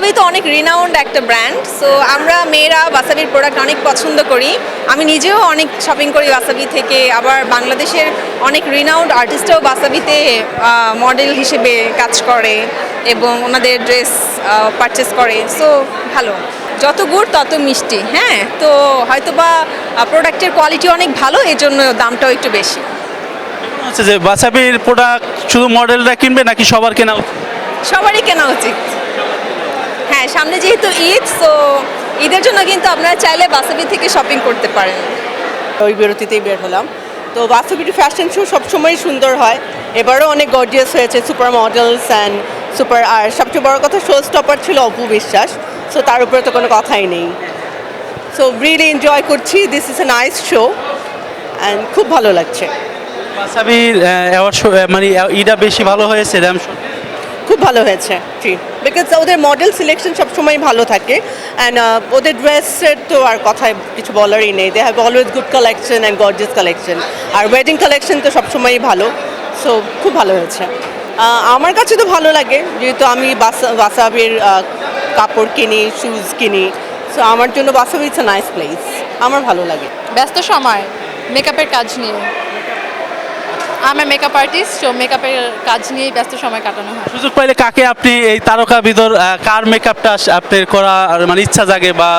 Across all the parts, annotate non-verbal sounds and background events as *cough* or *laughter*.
Wasabi তো অনেক renowned একটা ব্র্যান্ড সো আমরা মেয়েরা বাসাবির প্রোডাক্ট অনেক পছন্দ করি। আমি নিজেও অনেক শপিং করি বাসাবি থেকে আবার বাংলাদেশের অনেক রিনাউন্ড আর্টিস্টও বাসাবিতে মডেল হিসেবে কাজ করে এবং ওনাদের ড্রেস পারচেস করে। সো ভালো। যত গুড় তত মিষ্টি হ্যাঁ? তো হয়তো বা প্রোডাক্টের কোয়ালিটি অনেক ভালো এই জন্য দামটাও একটু বেশি। আচ্ছা যে বাসাবির প্রোডাক্ট শুধু মডেলরা কিনবে নাকি সবার কেনা উচিত? সবারই কেনা উচিত। হ্যাঁ সামনে যেহেতু ঈদ সো ঈদের জন্য কিন্তু আপনারা চাইলে বাসাবি থেকে শপিং করতে পারেন। ওই বিরতিতেই বের হলাম। তো বাস্তবিটি ফ্যাশন শো সবসময় সুন্দর হয়। এবারও অনেক গর্জিয়াস হয়েছে সুপার মডেলস অ্যান্ড সুপার আর সবচেয়ে বড় কথা শো স্টপার ছিল অপু বিশ্বাস। সো তার উপরে তো কোনো কথাই নেই। সো রিয়েলি এনজয় করছি। This is a nice show and খুব ভালো লাগছে। অ্যাওয়ার্ড শো মানে ইটা বেশি ভালো হয়েছে র্যাম শো ভালো হয়েছে। জি। বিকজ ওদের মডেল সিলেকশন সবসময় ভালো থাকে। অ্যান্ড ওদের ড্রেসের তো আর কথায় কিছু বলারই নেই। They have always good collection and gorgeous collection R wedding collection তো সবসময়ই ভালো। সো খুব ভালো হয়েছে। আমার কাছে তো ভালো লাগে। যেহেতু আমি বাসা বাসাবির কাপড় কিনি শুজ কিনি। সো আমার জন্য বাসাবি ইটস নাইস প্লেস আমার ভালো লাগে। ব্যস্ত সময় মেকআপের কাজ নিয়ে। আমি মেকআপ আর্টিস্ট তো মেকআপের কাজ নিয়েই ব্যস্ত সময় কাটানো হয়। সুযোগ পাইলে কাকে আপনি এই তারকা বিদর কার মেকআপটা আপনার করা মানে ইচ্ছা জাগে বা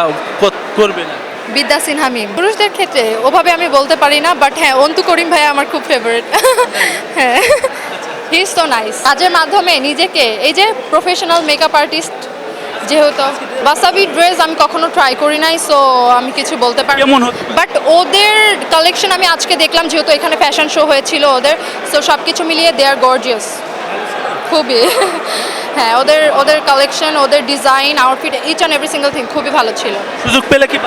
কর- করবেন? বিদ্যা সিনহা মিম। পুরুষদের ক্ষেত্রে ওভাবে আমি বলতে পারি না বাট হ্যাঁ অন্তু করিম ভাই আমার খুব ফেভারিট *laughs* হ্যাঁ। হি ইজ তো নাইস কাজের মাধ্যমে নিজেকে এই যে প্রফেশনাল মেকআপ আর্টিস্ট যেহেতু বাসাবি ড্রেস আমি কখনো ট্রাই করি নাই সো আমি কিছু বলতে পারি বাট ওদের কালেকশন আমি আজকে দেখলাম যেহেতু এখানে ফ্যাশন শো হয়েছিল ওদের সো সব কিছু মিলিয়ে দে আর গর্জিয়াস খুবই। *laughs* হ্যাঁ ওদের ওদের কালেকশন ওদের design outfit each and every single thing খুবই ভালো ছিল। সুযোগ পেলে কি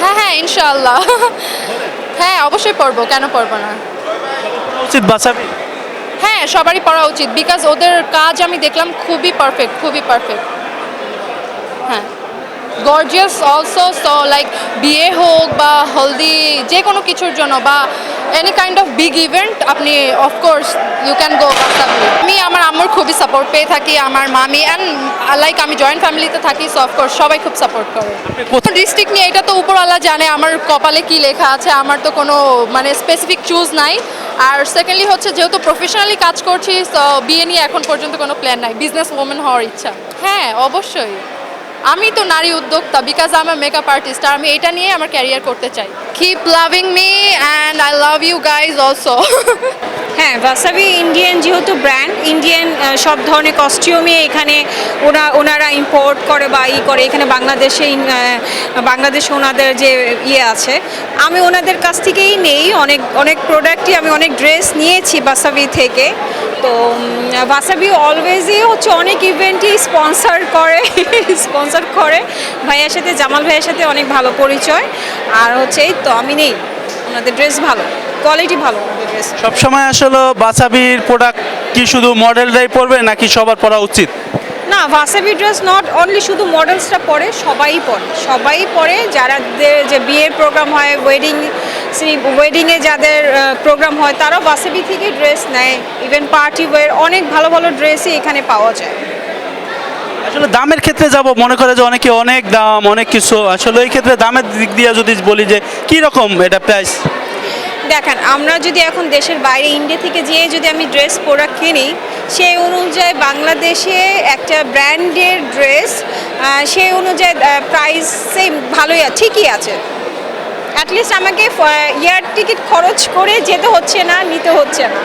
হ্যাঁ হ্যাঁ ইনশাআল্লাহ। *laughs* হ্যাঁ অবশ্যই পড়ব কেন পড়ব না? উচিত বাসাবি হ্যাঁ সবারই পড়া উচিত বিকজ ওদের কাজ আমি দেখলাম খুবই পারফেক্ট খুবই perfect gorgeous also so like বিয়ে হোক বা হলদি যে কোনো কিছুর জন্য বা any kind of big event আপনি of course you can go আমি আমার আম্মুর খুবই সাপোর্ট পেয়ে থাকি আমার মামি অ্যান্ড লাইক আমি জয়েন্ট ফ্যামিলিতে থাকি সো অফকোর্স সবাই খুব সাপোর্ট করে। ডিস্ট্রিক্ট নিয়ে এটা তো উপরওয়ালা জানে আমার কপালে কি লেখা আছে আমার তো কোনো মানে স্পেসিফিক চুজ নাই। আর সেকেন্ডলি হচ্ছে যেহেতু প্রফেশনালি কাজ করছি বিয়ে নিয়ে এখন পর্যন্ত কোনো প্ল্যান নাই বিজনেস ওমেন হওয়ার ইচ্ছা। হ্যাঁ অবশ্যই। আমি তো নারী উদ্যোক্তা because I am makeup artist আর আমি এটা নিয়ে আমার ক্যারিয়ার করতে চাই। Keep loving me and I love you guys also হ্যাঁ ওয়াসাবি ইন্ডিয়ান যেহেতু ব্র্যান্ড ইন্ডিয়ান সব ধরনের কস্টিউমে এখানে ওরা, ওনারা ইম্পোর্ট করে বা ই করে। এখানে বাংলাদেশে বাংলাদেশে ওনাদের যে ইয়ে আছে। আমি ওনাদের কাছ থেকেই নেই। অনেক অনেক প্রোডাক্টই আমি অনেক ড্রেস নিয়েছি বাসাবি থেকে। তো বাসাবি অলওয়েজই হচ্ছে অনেক ইভেন্টই স্পন্সর করে *laughs* স্পন্সর করে। ভাইয়ার সাথে, জামাল ভাইয়ের সাথে অনেক ভালো পরিচয়। আর হচ্ছে এই তো, আমি নেই। ওনাদের ড্রেস ভালো। কোয়ালিটি ভালো। ড্রেস সবসময় আসলে বাসাবির প্রোডাক্ট কি শুধু মডেলরাই পরবে নাকি সবার পরা উচিত? না ভাসাবি ড্রেস নট অনলি শুধু মডেলসটা পরে সবাই পরে। সবাই পরে যারা যে বিয়ের প্রোগ্রাম হয় ওয়েডিং ওয়েডিংয়ে যাদের প্রোগ্রাম হয় তারাও বাসাবি থেকে ড্রেস নেয়। ইভেন পার্টি ওয়্যার অনেক ভালো ভালো ড্রেসই এখানে পাওয়া যায়। আসলে দামের ক্ষেত্রে যাব মনে করে যে অনেকে অনেক দাম অনেক কিছু। আসলে এই ক্ষেত্রে দামের দিক দিয়ে যদি বলি যে কি রকম এটা প্রাইস দেখেন আমরা যদি এখন দেশের বাইরে ইন্ডিয়া থেকে যেয়ে যদি আমি ড্রেস প্রোডাক্ট কিনি সেই অনুযায়ী বাংলাদেশে একটা ব্র্যান্ডের ড্রেস সেই অনুযায়ী প্রাইস সেম ভালোই আছে ঠিকই আছে। অ্যাটলিস্ট আমাকে ইয়ার টিকিট খরচ করে যেতে হচ্ছে না নিতে হচ্ছে না।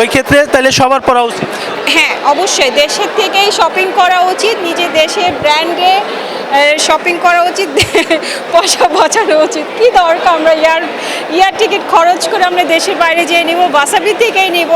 ওই ক্ষেত্রে তাহলে সবার পরা উচিত। হ্যাঁ অবশ্যই। দেশের থেকেই শপিং করা উচিত নিজের দেশের ব্র্যান্ডে শপিং করা উচিত, *laughs* পয়সা বাঁচানো উচিত। কি দরকার আমরা ইয়ার ইয়ার টিকিট খরচ করে আমরা দেশের বাইরে যেয়ে নেব, বাসাবি থেকেই নেব।